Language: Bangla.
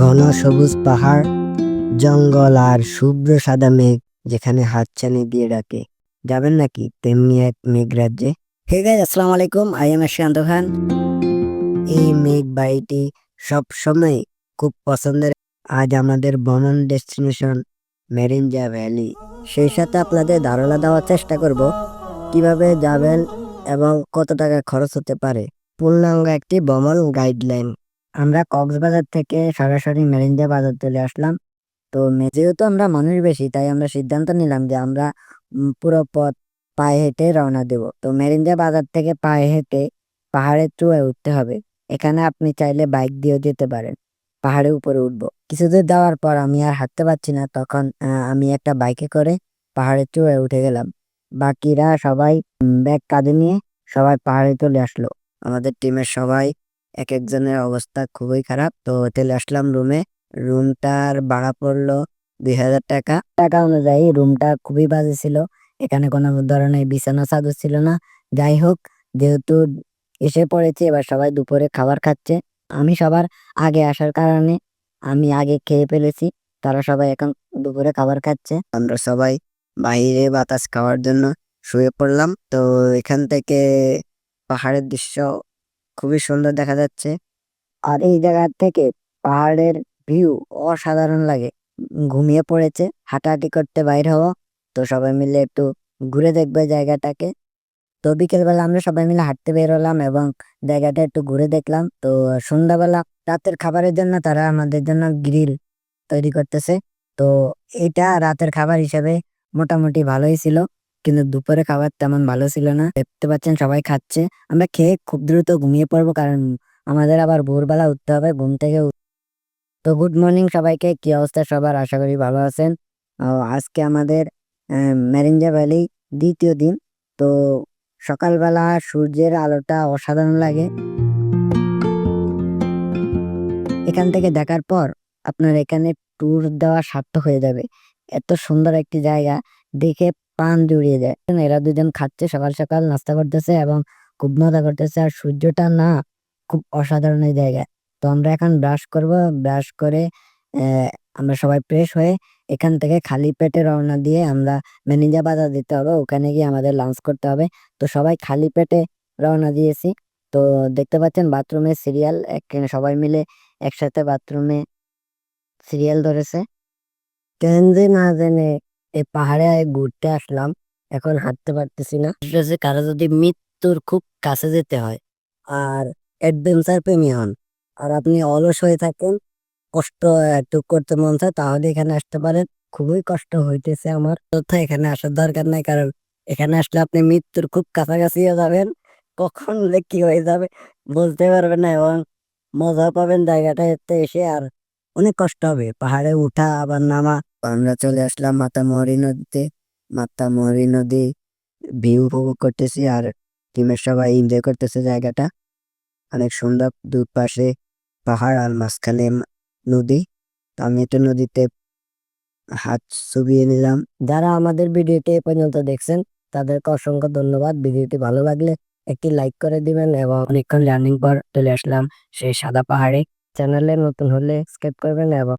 ঘন সবুজ পাহাড়, জঙ্গল আর শুভ্র সাদা মেঘ যেখানে হাতছানি দিয়ে ডাকে। যাবেন নাকি তেমনি এক মেঘ রাজ্যে হে গাইজ, আসসালামু আলাইকুম। আই এম শান্ত খান এই মেঘ বাড়িটি সবসময় খুব পছন্দের। আজ আমাদের ভ্রমণ ডেস্টিনেশন মেরিনজা ভ্যালি। সেই সাথে আপনাদের ধারণা দেওয়ার চেষ্টা করব, কীভাবে যাবেন এবং কত টাকা খরচ হতে পারে। পূর্ণাঙ্গ একটি ভ্রমণ গাইডলাইন। আমরা কক্সবাজার থেকে সরাসরি মেরিনজা বাজার চলে আসলাম। তো যেহেতু আমরা মানুষ বেশি, তাই আমরা সিদ্ধান্ত নিলাম যে আমরা পুরো পথ পায়ে হেঁটে রওনা দেব। তো মেরিনজা বাজার থেকে পায়ে হেঁটে পাহাড়ের চূড়ায় উঠতে হবে। এখানে আপনি চাইলে বাইক দিয়েও যেতে পারেন। পাহাড়ের উপরে উঠবো। কিছুদূর যাওয়ার পর আমি আর হাঁটতে পারছি না। তখন আমি একটা বাইকে করে পাহাড়ের চূড়ায় উঠে গেলাম। বাকিরা সবাই ব্যাগ কাঁধে নিয়ে সবাই পাহাড়ে চলে আসলো। আমাদের টিমের সবাই এক একজনের অবস্থা খুবই খারাপ। তো চলে আসলাম রুমে রুমটার ভাড়া পড়ল দুই হাজার টাকা। টাকা অনুযায়ী রুমটা খুবই বাজে ছিল। এখানে কোনো ধরনের বিছানা চাদর ছিল না। যাই হোক, যেহেতু এসে পড়েছি, এবার সবাই দুপুরে খাবার খাচ্ছে। আমি সবার আগে আসার কারণে আমি আগে খেয়ে ফেলেছি। তারা সবাই এখন দুপুরে খাবার খাচ্ছে। আমরা সবাই বাইরে বাতাস খাওয়ার জন্য শুয়ে পড়লাম। তো এখান থেকে পাহাড়ের দৃশ্য খুবই সুন্দর দেখা যাচ্ছে। আর এই জায়গা থেকে পাহাড়ের ভিউ অসাধারণ লাগে। ঘুমিয়ে পড়েছে, হাঁটাহাঁটি করতে বাইর হব। তো সবাই মিলে একটু ঘুরে দেখবে জায়গাটাকে। তো বিকেলবেলা আমরা সবাই মিলে হাঁটতে বের হলাম এবং জায়গাটা একটু ঘুরে দেখলাম। তো সন্ধ্যাবেলা রাতের খাবারের জন্য তারা আমাদের জন্য গ্রিল তৈরি করতেছে। তো এটা রাতের খাবার হিসেবে মোটামুটি ভালোই ছিল। কিন্তু দুপুরে খাবার তেমন ভালো ছিল না। দেখতে পাচ্ছেন সবাই খাচ্ছে। আমরা খেয়ে খুব দ্রুত ঘুমিয়ে পড়ব কারণ আমাদের আবার ভোরবেলা উঠতে হবে ঘুম থেকে তো গুড মর্নিং সবাইকে কি অবস্থা সবার? আশা করি ভালো আছেন। আজকে আমাদের আহ, মেরিঞ্জা ভ্যালি দ্বিতীয় দিন। তো সকালবেলা সূর্যের আলোটা অসাধারণ লাগে। এখান থেকে দেখার পর আপনার এখানে ট্যুর দেওয়া সার্থক হয়ে যাবে। এত সুন্দর একটি জায়গা। দেখে প্রাণ জুড়িয়ে যায় এরা দুজন খাচ্ছে, সকাল সকাল নাস্তা করতেছে এবং খুব মজা করতেছে। আর সূর্যটা না খুব অসাধারণ জায়গা তো আমরা এখন ব্রাশ করব। ব্রাশ করে আমরা সবাই ফ্রেশ হয়ে এখান থেকে খালি পেটে রওনা দিয়ে আমরা ম্যানেজা বাজার দিতে হবে। ওখানে গিয়ে আমাদের লাঞ্চ করতে হবে। তো সবাই খালি পেটে রওনা দিয়েছি। তো দেখতে পাচ্ছেন বাথরুমে সিরিয়াল সবাই মিলে একসাথে বাথরুমে সিরিয়াল ধরেছে। কেন যে না জেনে। এই পাহাড়ে ঘুরতে আসলাম, এখন হাঁটতে পারতেছি না। কারও যদি মৃত্যুর খুব কাছে যেতে হয়, আর অ্যাডভেঞ্চার প্রেমী হন, আর আপনি অলস হয়ে থাকেন, কষ্ট একটু করতে মন চায়, তাহলে এখানে আসতে পারেন। খুবই কষ্ট হইতেছে আমার। তথা এখানে আসার দরকার নাই, কারণ এখানে আসলে আপনি মৃত্যুর খুব কাছাকাছি যাবেন। কখন কি হয়ে যাবে বলতে পারবেন না, এবং মজা পাবেন জায়গাটা এসে, আর অনেক কষ্ট হবে। পাহাড়ে উঠা, আবার নামা। আমরা চলে আসলাম মাতামহরি নদীতে। মাতামহরি নদী ভিউ উপভোগ করতেছি আর টিমের সবাই এনজয় করতেছে জায়গাটা। অনেক সুন্দর দুপাশে পাহাড় আর মাঝখানে নদী। তো আমি একটু নদীতে হাত চুবিয়ে নিলাম। যারা আমাদের ভিডিওটি এ পর্যন্ত দেখছেন, তাদেরকে অসংখ্য ধন্যবাদ। ভিডিওটি ভালো লাগলে একটি লাইক করে দিবেন এবং অনেকক্ষণ জার্নিং পর চলে আসলাম সেই সাদা পাহাড়ে। চ্যানেলে নতুন হলে সাবস্ক্রাইব করবেন এবং